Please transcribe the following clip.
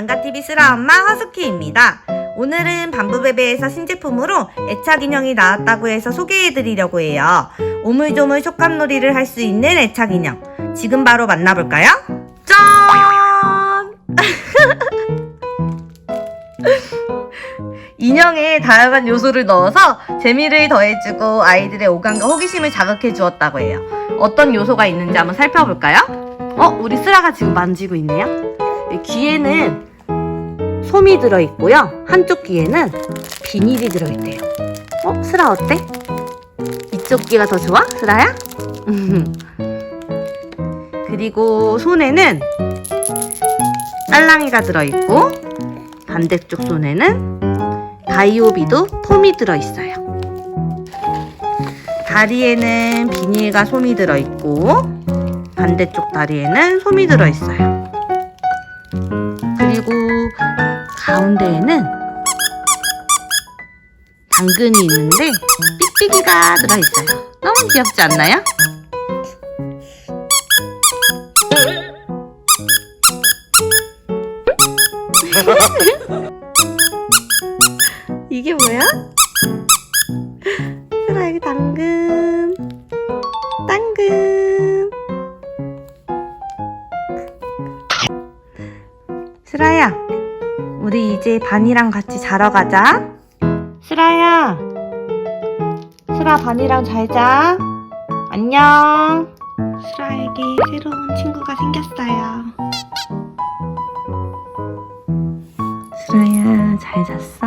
단가TV 쓰라 엄마 허스키입니다. 오늘은 밤부베베에서 신제품으로 애착 인형이 나왔다고 해서 소개해드리려고 해요. 오물조물 촉감놀이를 할 수 있는 애착 인형. 지금 바로 만나볼까요? 짠! 인형에 다양한 요소를 넣어서 재미를 더해주고 아이들의 오감과 호기심을 자극해 주었다고 해요. 어떤 요소가 있는지 한번 살펴볼까요? 어, 우리 쓰라가 지금 만지고 있네요. 이 귀에는 솜이 들어있고요. 한쪽 귀에는 비닐이 들어있대요. 어, 쓰라 어때? 이쪽 귀가 더 좋아? 쓰라야? 그리고 손에는 딸랑이가 들어있고 반대쪽 손에는 바이오비도 폼이 들어있어요. 다리에는 비닐과 솜이 들어있고 반대쪽 다리에는 솜이 들어있어요. 그리고 가운데에는 당근이 있는데 삑삑이가 들어있어요. 너무 귀엽지 않나요? 이게 뭐야? 우리 이제 반이랑 같이 자러 가자. 슬아야 슬아 반이랑 잘 자. 안녕. 슬아에게 새로운 친구가 생겼어요. 슬아야 잘 잤어